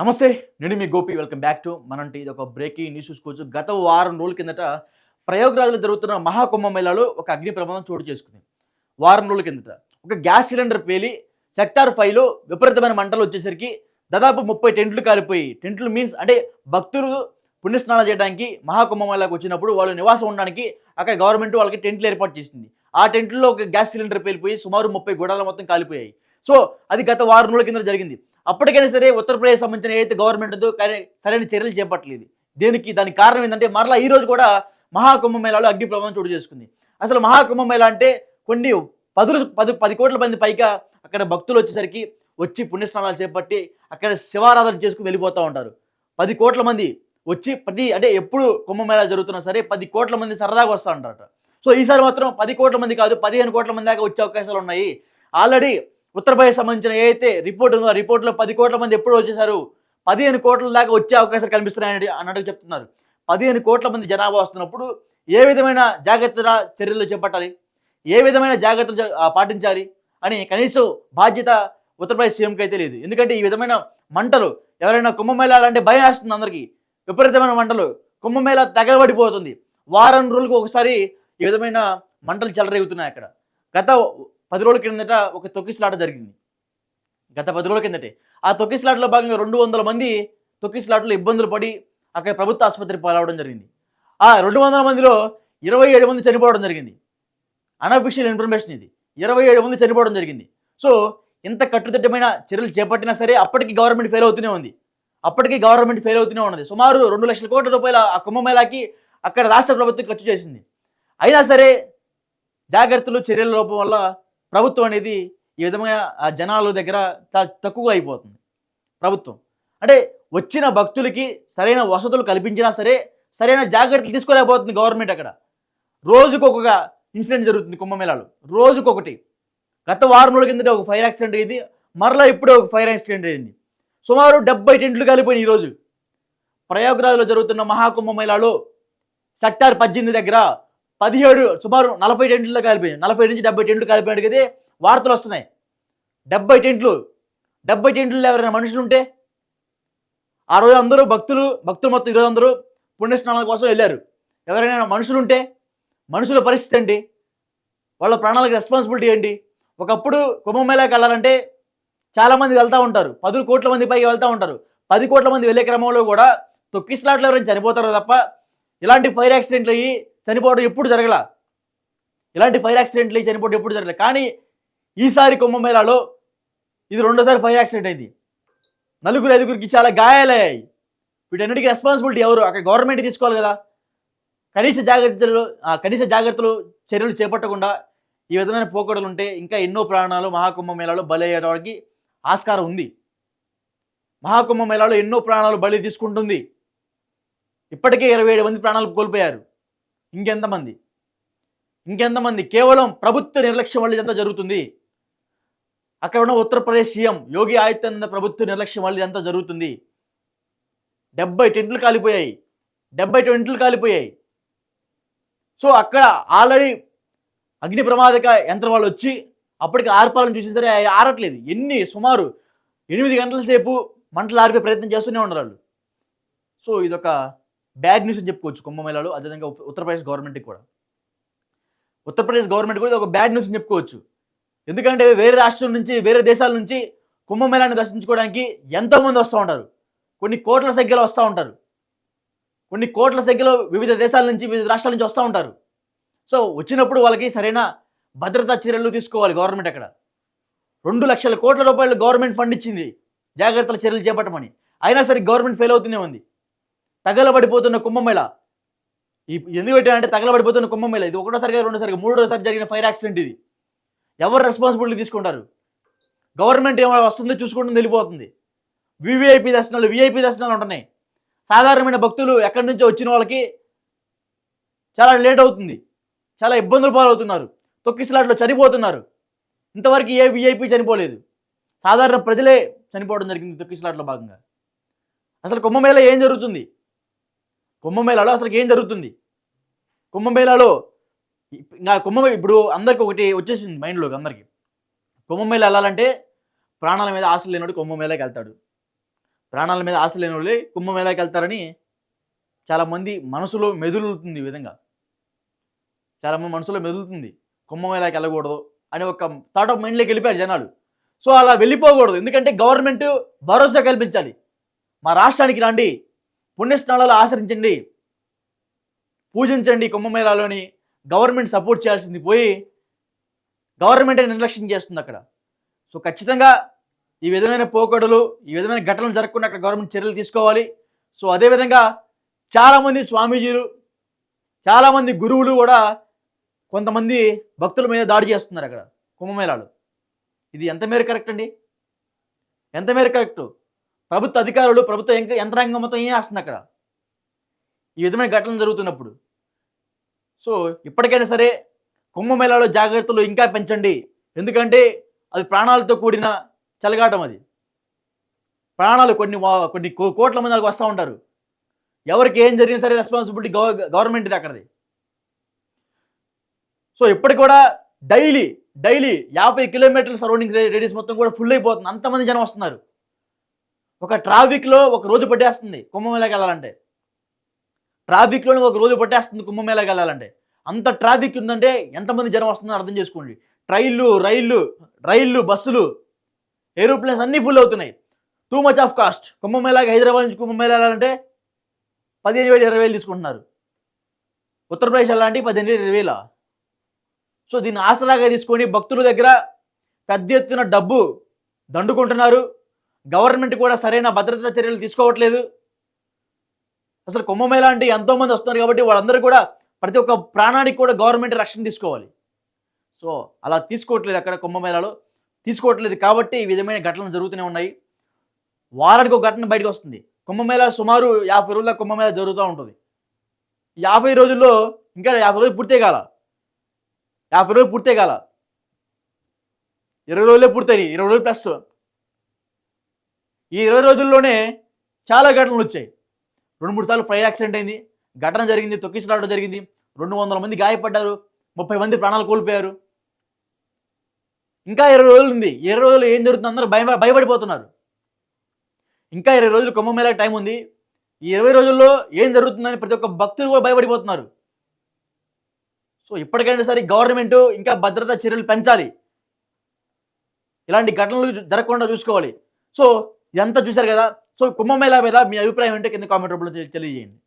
నమస్తే నేను మీ గోపి. వెల్కమ్ బ్యాక్ టు మనంటి ఇది ఒక బ్రేకింగ్ న్యూస్ చూసుకోవచ్చు గత వారం రోజుల కిందట ప్రయోగరాజులో జరుగుతున్న మహాకుంభమేళాలో ఒక అగ్ని ప్రమాదం చోటు చేసుకుంది. వారం రోజుల కిందట ఒక గ్యాస్ సిలిండర్ పేలి సెక్టార్ ఫైవ్లో విపరీతమైన మంటలు వచ్చేసరికి దాదాపు ముప్పై టెంట్లు కాలిపోయి టెంట్లు మీన్స్ అంటే భక్తులు పుణ్యస్నానం చేయడానికి మహాకుంభమేళాకు వచ్చినప్పుడు వాళ్ళు నివాసం ఉండడానికి అక్కడ గవర్నమెంట్ వాళ్ళకి టెంట్లు ఏర్పాటు చేసింది. ఆ టెంట్లో ఒక గ్యాస్ సిలిండర్ పేలిపోయి సుమారు ముప్పై గోడాలు మొత్తం కాలిపోయాయి. సో అది గత వారం రోజుల కింద జరిగింది. అప్పటికైనా సరే ఉత్తరప్రదేశ్ సంబంధించిన ఏదైతే గవర్నమెంట్ ఉందో సరైన చర్యలు చేపట్టలేదు. దేనికి దానికి కారణం ఏంటంటే మరలా ఈ రోజు కూడా మహాకుంభమేళాలో అగ్ని ప్రమాదం చోటు చేసుకుంది. అసలు మహాకుంభమేళా అంటే కొన్ని పదులు పది పది కోట్ల మంది పైగా అక్కడ భక్తులు వచ్చేసరికి వచ్చి పుణ్యస్నానాలు చేపట్టి అక్కడ శివారాధన చేసుకుని వెళ్ళిపోతూ ఉంటారు. పది కోట్ల మంది వచ్చి ప్రతి అంటే ఎప్పుడు కుంభమేళా జరుగుతున్నా సరే పది కోట్ల మంది సరదాగా వస్తూ ఉంటారట. సో ఈసారి మాత్రం పది కోట్ల మంది కాదు పదిహేను కోట్ల మంది దాకా వచ్చే అవకాశాలు ఉన్నాయి. ఆల్రెడీ ఉత్తరప్రదేశ్ సంబంధించిన ఏదైతే రిపోర్ట్ ఉందో ఆ రిపోర్ట్లో పది కోట్ల మంది ఎప్పుడు వచ్చేసారు పదిహేను కోట్ల దాకా వచ్చే అవకాశాలు కనిపిస్తున్నాయని అన్నట్టు చెప్తున్నారు. పదిహేను కోట్ల మంది జనాభా వస్తున్నప్పుడు ఏ విధమైన జాగ్రత్త చర్యలు చేపట్టాలి? ఏ విధమైన జాగ్రత్తలు పాటించాలి? అని కనీసం బాధ్యత ఉత్తరప్రదేశ్ సీఎంకి అయితే లేదు. ఎందుకంటే ఈ విధమైన మంటలు ఎవరైనా కుంభమేళ అంటే భయం వేస్తుంది అందరికీ. విపరీతమైన మంటలు కుంభమేళ తగలబడిపోతుంది. వారం రోజులకు ఒకసారి ఈ విధమైన మంటలు చెలరేగుతున్నాయి అక్కడ. గత పది రోజుల కిందట ఒక తొక్కిసలాట జరిగింది. గత పది రోజుల కిందటే. ఆ తొక్కిసలాటలో భాగంగా రెండు వందల మంది తొక్కిసలాటలో ఇబ్బందులు పడి అక్కడ ప్రభుత్వ ఆసుపత్రి పాలవడం జరిగింది. ఆ రెండు వందల మందిలో ఇరవై ఏడు మంది చనిపోవడం జరిగింది. అనఫిషియల్ ఇన్ఫర్మేషన్ ఇది. ఇరవై ఏడు మంది చనిపోవడం జరిగింది. సో ఇంత కట్టుదిట్టమైన చర్యలు చేపట్టినా సరే అప్పటికి గవర్నమెంట్ ఫెయిల్ అవుతూనే ఉంది. అప్పటికి గవర్నమెంట్ ఫెయిల్ అవుతూనే ఉన్నది. సుమారు రెండు లక్షల కోట్ల రూపాయల ఆ కుంభమేళాకి అక్కడ రాష్ట్ర ప్రభుత్వం ఖర్చు చేసింది. అయినా సరే జాగ్రత్తలు చర్యల లోపం వల్ల ప్రభుత్వం అనేది ఈ విధమైన ఆ జనాల దగ్గర చాలా తక్కువగా అయిపోతుంది. ప్రభుత్వం. అంటే వచ్చిన భక్తులకి సరైన వసతులు కల్పించినా సరే సరైన జాగ్రత్తలు తీసుకోలేకపోతుంది గవర్నమెంట్ అక్కడ. రోజుకొక ఇన్సిడెంట్ జరుగుతుంది కుంభమేళాలు. రోజుకొకటి. గత వారం రోజుల కిందట ఒక ఫైర్ యాక్సిడెంట్ అయింది. మరలా ఇప్పుడే ఒక ఫైర్ యాక్సిడెంట్ అయింది. సుమారు డెబ్బై టెంట్లు కాలిపోయినాయి ఈరోజు. ప్రయాగ్రాజ్లో జరుగుతున్న మహాకుంభమేళాలో సెక్టార్ పద్దెనిమిది దగ్గర పదిహేడు సుమారు నలభై టెంట్లలో కాలిపోయింది నలభై నుంచి డెబ్బై టెంట్లు కాలిపోయినట్టు అయితే వార్తలు వస్తున్నాయి. డెబ్బై టెంట్లు డెబ్బై టెంట్లు ఎవరైనా మనుషులు ఉంటే ఆ రోజు అందరూ భక్తులు భక్తులు మొత్తం ఈరోజు అందరూ పుణ్యస్నానాల కోసం వెళ్ళారు. ఎవరైనా మనుషులు ఉంటే మనుషుల పరిస్థితి ఏంటి? వాళ్ళ ప్రాణాలకు రెస్పాన్సిబిలిటీ ఏంటి? ఒకప్పుడు కుంభమేళాకి వెళ్ళాలంటే చాలామంది వెళ్తూ ఉంటారు. పదులు కోట్ల మంది పైకి వెళ్తూ ఉంటారు. పది కోట్ల మంది వెళ్ళే క్రమంలో కూడా తొక్కిసలాట్లు ఎవరైనా చనిపోతారు తప్ప ఇలాంటి ఫైర్ యాక్సిడెంట్లు అయ్యి చనిపోవడం ఎప్పుడు జరగల? ఇలాంటి ఫైర్ యాక్సిడెంట్లు చనిపోవడం ఎప్పుడు జరగలేదు కానీ ఈసారి కుంభమేళాలో ఇది రెండోసారి ఫైర్ యాక్సిడెంట్ అయింది. నలుగురు ఐదుగురికి చాలా గాయాలయ్యాయి. వీటన్నిటికీ రెస్పాన్సిబిలిటీ ఎవరు? అక్కడ గవర్నమెంట్ తీసుకోవాలి కదా. కనీస జాగ్రత్తలు కనీస జాగ్రత్తలు చర్యలు చేపట్టకుండా ఈ విధమైన పోకడలు ఉంటే ఇంకా ఎన్నో ప్రాణాలు మహాకుంభమేళాలో బలి అయ్యేవాడికి ఆస్కారం ఉంది. మహాకుంభ మేళాలో ఎన్నో ప్రాణాలు బలి తీసుకుంటుంది. ఇప్పటికే ఇరవై ఏడు మంది ప్రాణాలు కోల్పోయారు. ఇంకెంతమంది? ఇంకెంతమంది? కేవలం ప్రభుత్వ నిర్లక్ష్యం వల్ల ఇదంతా జరుగుతుంది. అక్కడ ఉన్న ఉత్తరప్రదేశ్ సీఎం యోగి ఆదిత్యనాథ్ ప్రభుత్వ నిర్లక్ష్యం వల్ల ఇదంతా జరుగుతుంది. డెబ్బై టెంట్లు కాలిపోయాయి. డెబ్బై టెంట్లు కాలిపోయాయి. సో అక్కడ ఆల్రెడీ అగ్ని ప్రమాదక యంత్రం వాళ్ళు వచ్చి అప్పటికి ఆర్పాలను చూసేసరి ఆరట్లేదు. ఎన్ని? సుమారు ఎనిమిది గంటల సేపు మంటలు ఆర్పే ప్రయత్నం చేస్తూనే ఉన్నారు వాళ్ళు. సో ఇదొక బ్యాడ్ న్యూస్ అని చెప్పుకోవచ్చు కుంభమేళాలో అదేవిధంగా ఉత్తరప్రదేశ్ గవర్నమెంట్కి కూడా. ఉత్తరప్రదేశ్ గవర్నమెంట్ కూడా ఇది ఒక బ్యాడ్ న్యూస్ అని చెప్పుకోవచ్చు. ఎందుకంటే వేరే రాష్ట్రం నుంచి వేరే దేశాల నుంచి కుంభమేళాన్ని దర్శించుకోవడానికి ఎంతోమంది వస్తూ ఉంటారు. కొన్ని కోట్ల సంఖ్యలో వస్తూ ఉంటారు. కొన్ని కోట్ల సంఖ్యలో వివిధ దేశాల నుంచి వివిధ రాష్ట్రాల నుంచి వస్తూ ఉంటారు. సో వచ్చినప్పుడు వాళ్ళకి సరైన భద్రతా చర్యలు తీసుకోవాలి గవర్నమెంట్ అక్కడ. రెండు లక్షల కోట్ల రూపాయలు గవర్నమెంట్ ఫండ్ ఇచ్చింది. జాగ్రత్తల చర్యలు చేపట్టమని. అయినా సరే గవర్నమెంట్ ఫెయిల్ అవుతూనే ఉంది. తగలబడిపోతున్న కుంభమేళ ఈ ఎందుకు పెట్టానంటే తగలబడిపోతున్న కుంభమేళ ఇది ఒకటోసారిగా రెండోసారిగా మూడోసారి జరిగిన ఫైర్ యాక్సిడెంట్ ఇది. ఎవరు రెస్పాన్సిబిలిటీ తీసుకుంటారు? గవర్నమెంట్ ఏమైనా వస్తుందో చూసుకుంటుంది వెళ్ళిపోతుంది వివిఐపి దర్శనాలు విఐపి దర్శనాలు ఉంటున్నాయి. సాధారణమైన భక్తులు ఎక్కడి నుంచో వచ్చిన వాళ్ళకి చాలా లేట్ అవుతుంది. చాలా ఇబ్బందులు పాలవుతున్నారు. తొక్కిసలాట్లో చనిపోతున్నారు. ఇంతవరకు ఏ విఐపి చనిపోలేదు. సాధారణ ప్రజలే చనిపోవడం జరిగింది తొక్కిసలాట్లో భాగంగా. అసలు కుంభమేళ ఏం జరుగుతుంది? కుంభమేళాలో అసలు ఏం జరుగుతుంది? కుంభమేళాలో ఇంకా కుంభమే ఇప్పుడు అందరికి ఒకటి వచ్చేసింది మైండ్లోకి అందరికి. కుంభమేళ వెళ్ళాలంటే ప్రాణాల మీద ఆశలు లేనివాడు కుంభమేళకి వెళ్తాడు. ప్రాణాల మీద ఆశ లేని వాళ్ళే కుంభమేళాకి వెళ్తారని చాలామంది మనసులో మెదులుతుంది ఈ విధంగా. చాలామంది మనసులో మెదులుతుంది కుంభమేళాకి వెళ్ళకూడదు అని ఒక థాట్ ఆఫ్ మైండ్లోకి వెళ్ళిపోయారు జనాలు. సో అలా వెళ్ళిపోకూడదు ఎందుకంటే గవర్నమెంట్ భరోసా కల్పించాలి. మా రాష్ట్రానికి రాండి పుణ్యస్నానాలు ఆచరించండి. పూజించండి కుంభమేళాలోని. గవర్నమెంట్ సపోర్ట్ చేయాల్సింది పోయి గవర్నమెంటే నిర్లక్ష్యం చేస్తుంది అక్కడ. సో ఖచ్చితంగా ఈ విధమైన పోకడలు ఈ విధమైన ఘటనలు జరగకుండా అక్కడ గవర్నమెంట్ చర్యలు తీసుకోవాలి. సో అదేవిధంగా చాలామంది స్వామీజీలు చాలామంది గురువులు కూడా కొంతమంది భక్తుల మీద దాడి చేస్తున్నారు అక్కడ కుంభమేళాలు. ఇది ఎంత మేర కరెక్ట్ అండి? ఎంత మేర కరెక్ట్? ప్రభుత్వ అధికారులు ప్రభుత్వ యంత్ర- యంత్రాంగం మొత్తం ఏం చేస్తుంది అక్కడ? ఈ విధమైన ఘటనలు జరుగుతున్నప్పుడు. సో ఇప్పటికైనా సరే కుంభమేళాలో జాగ్రత్తలు ఇంకా పెంచండి. ఎందుకంటే అది ప్రాణాలతో కూడిన చలగాటం అది. ప్రాణాలు కొన్ని కొన్ని కో- కోట్ల మంది వస్తూ ఉంటారు. ఎవరికి ఏం జరిగినా సరే రెస్పాన్సిబిలిటీ గవ గవర్నమెంట్ది అక్కడది. సో ఇప్పటికి కూడా డైలీ డైలీ యాభై కిలోమీటర్ల సరౌండింగ్ రేడియస్ మొత్తం కూడా ఫుల్ అయిపోతుంది. అంతమంది జనం వస్తున్నారు. ఒక ట్రాఫిక్లో ఒక రోజు పట్టేస్తుంది కుంభమేళాకి వెళ్ళాలంటే. ట్రాఫిక్లోనే ఒక రోజు పట్టేస్తుంది కుంభమేళాకి వెళ్ళాలంటే. అంత ట్రాఫిక్ ఉందంటే ఎంతమంది జనం వస్తుందో అర్థం చేసుకోండి. ట్రైళ్ళు రైళ్ళు రైళ్ళు బస్సులు ఏరోప్లేన్స్ అన్నీ ఫుల్ అవుతున్నాయి. టూ మచ్ ఆఫ్ కాస్ట్ కుంభమేళాకి హైదరాబాద్ నుంచి కుంభమేళా వెళ్ళాలంటే పదిహేను వేలు ఇరవై వేలు తీసుకుంటున్నారు. ఉత్తరప్రదేశ్ వెళ్ళాలంటే పదిహేను వేలు ఇరవై వేల? సో దీన్ని ఆసరాగా తీసుకొని భక్తుల దగ్గర పెద్ద ఎత్తున డబ్బు దండుకుంటున్నారు. గవర్నమెంట్ కూడా సరైన భద్రతా చర్యలు తీసుకోవట్లేదు. అసలు కుంభమేళ అంటే ఎంతోమంది వస్తున్నారు కాబట్టి వాళ్ళందరూ కూడా ప్రతి ఒక్క ప్రాణానికి కూడా గవర్నమెంట్ రక్షణ తీసుకోవాలి. సో అలా తీసుకోవట్లేదు అక్కడ కుంభమేళాలో. తీసుకోవట్లేదు కాబట్టి ఈ విధమైన ఘటనలు జరుగుతూనే ఉన్నాయి. వారానికి ఒక ఘటన బయటకు వస్తుంది. కుంభమేళ సుమారు యాభై రోజుల కుంభమేళ జరుగుతూ ఉంటుంది. యాభై రోజుల్లో ఇంకా యాభై రోజులు పూర్తే కాల. యాభై రోజులు పూర్తే కాల. ఇరవై రోజులే పూర్తయి ఇరవై రోజులు ప్లస్. ఈ ఇరవై రోజుల్లోనే చాలా ఘటనలు వచ్చాయి. రెండు మూడు సార్లు ఫ్లైట్ యాక్సిడెంట్ అయింది ఘటన జరిగింది తొక్కిసలాడడం జరిగింది. రెండు వందల మంది గాయపడ్డారు ముప్పై మంది ప్రాణాలు కోల్పోయారు. ఇంకా ఇరవై రోజులు ఉంది. ఇరవై రోజులు ఏం జరుగుతుంది అందరూ భయ భయపడిపోతున్నారు. ఇంకా ఇరవై రోజులు కుంభమేళా టైం ఉంది. ఈ ఇరవై రోజుల్లో ఏం జరుగుతుందని ప్రతి ఒక్క భక్తులు కూడా భయపడిపోతున్నారు. సో ఇప్పటికైనా సరే గవర్నమెంట్ ఇంకా భద్రతా చర్యలు పెంచాలి. ఇలాంటి ఘటనలు జరగకుండా చూసుకోవాలి. సో ఇదంతా చూశారు కదా? సో కుంభమేళా మీద మీ అభిప్రాయం ఏంటో కింద కామెంట్ రూపంలో తెలియజేయండి.